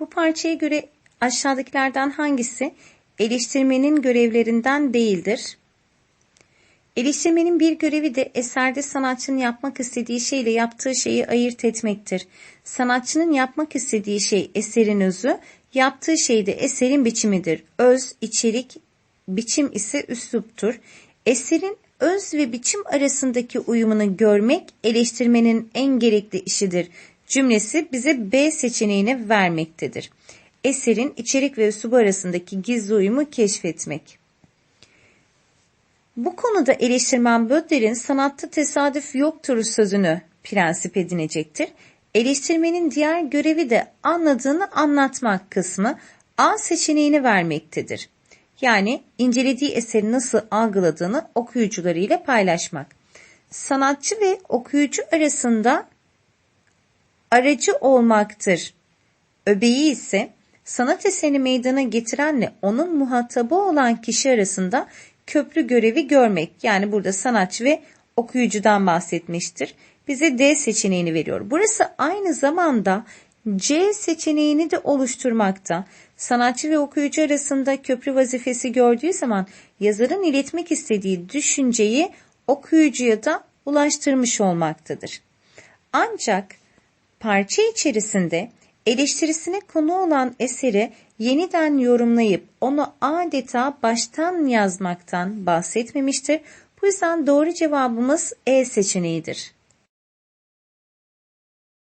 Bu parçaya göre aşağıdakilerden hangisi eleştirmenin görevlerinden değildir? Eleştirmenin bir görevi de eserde sanatçının yapmak istediği şeyle yaptığı şeyi ayırt etmektir. Sanatçının yapmak istediği şey eserin özü, yaptığı şey de eserin biçimidir. Öz, içerik, biçim ise üsluptur. Eserin öz ve biçim arasındaki uyumunu görmek eleştirmenin en gerekli işidir. Cümlesi bize B seçeneğini vermektedir. Eserin içerik ve üslubu arasındaki gizli uyumu keşfetmek. Bu konuda eleştirmen Bödler'in sanatta tesadüf yoktur sözünü prensip edinecektir. Eleştirmenin diğer görevi de anladığını anlatmak kısmı A seçeneğini vermektedir. Yani incelediği eseri nasıl algıladığını okuyucularıyla paylaşmak. Sanatçı ve okuyucu arasında aracı olmaktır. Öbeği ise sanat eserini meydana getirenle onun muhatabı olan kişi arasında köprü görevi görmek. Yani burada sanatçı ve okuyucudan bahsetmiştir. Bize D seçeneğini veriyor. Burası aynı zamanda C seçeneğini de oluşturmakta. Sanatçı ve okuyucu arasında köprü vazifesi gördüğü zaman yazarın iletmek istediği düşünceyi okuyucuya da ulaştırmış olmaktadır. Ancak parça içerisinde eleştirisine konu olan eseri yeniden yorumlayıp onu adeta baştan yazmaktan bahsetmemiştir. Bu yüzden doğru cevabımız E seçeneğidir.